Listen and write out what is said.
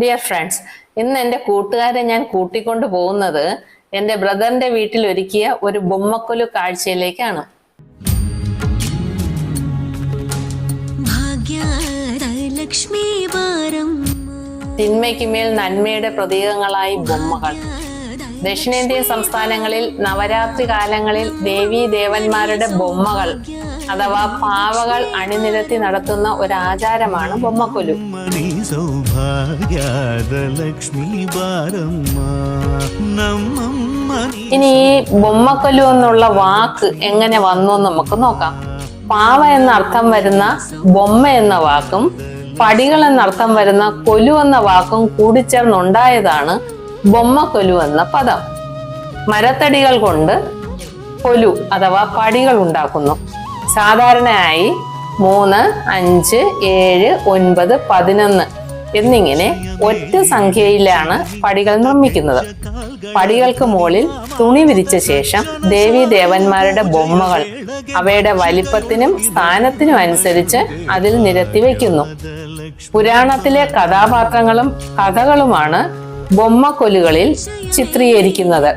Dear friends ഇന്ന് എന്റെ കൂട്ടുകാരെ ഞാൻ കൂട്ടിക്കൊണ്ട് പോകുന്നത് എന്റെ ബ്രദറിന്റെ വീട്ടിൽ ഒരുക്കിയ ഒരു ബൊമ്മക്കൊലു കാഴ്ചയിലേക്കാണ്. തിന്മയ്ക്ക് മേൽ നന്മയുടെ പ്രതീകങ്ങളായി ബൊമ്മകൾ. ദക്ഷിണേന്ത്യൻ സംസ്ഥാനങ്ങളിൽ നവരാത്രി കാലങ്ങളിൽ ദേവീ ദേവന്മാരുടെ ബൊമ്മകൾ അഥവാ പാവകൾ അണിനിരത്തി നടത്തുന്ന ഒരു ആചാരമാണ് ബൊമ്മക്കൊലു ഇനി ഈ ബൊമ്മക്കൊലു എന്നുള്ള വാക്ക് എങ്ങനെ വന്നു എന്ന് നമുക്ക് നോക്കാം. പാവ എന്ന അർത്ഥം വരുന്ന ബൊമ്മ എന്ന വാക്കും പടികൾ എന്നർത്ഥം വരുന്ന കൊലു എന്ന വാക്കും കൂടിച്ചേർന്നുണ്ടായതാണ് ബൊമ്മക്കൊലു എന്ന പദം. മരത്തടികൾ കൊണ്ട് കൊലു അഥവാ പടികൾ ഉണ്ടാക്കുന്നു. സാധാരണയായി മൂന്ന് അഞ്ച് ഏഴ് ഒൻപത് പതിനൊന്ന് എന്നിങ്ങനെ ഒറ്റ സംഖ്യയിലാണ് പടികൾ നിർമ്മിക്കുന്നത്. പടികൾക്ക് മുകളിൽ തുണി വിരിച്ച ശേഷം ദേവി ദേവന്മാരുടെ ബൊമ്മകൾ അവയുടെ വലിപ്പത്തിനും സ്ഥാനത്തിനും അനുസരിച്ച് അതിൽ നിരത്തി വയ്ക്കുന്നു. പുരാണത്തിലെ കഥാപാത്രങ്ങളും കഥകളുമാണ് ബൊമ്മക്കൊലുകളിൽ ചിത്രീകരിക്കുന്നത്.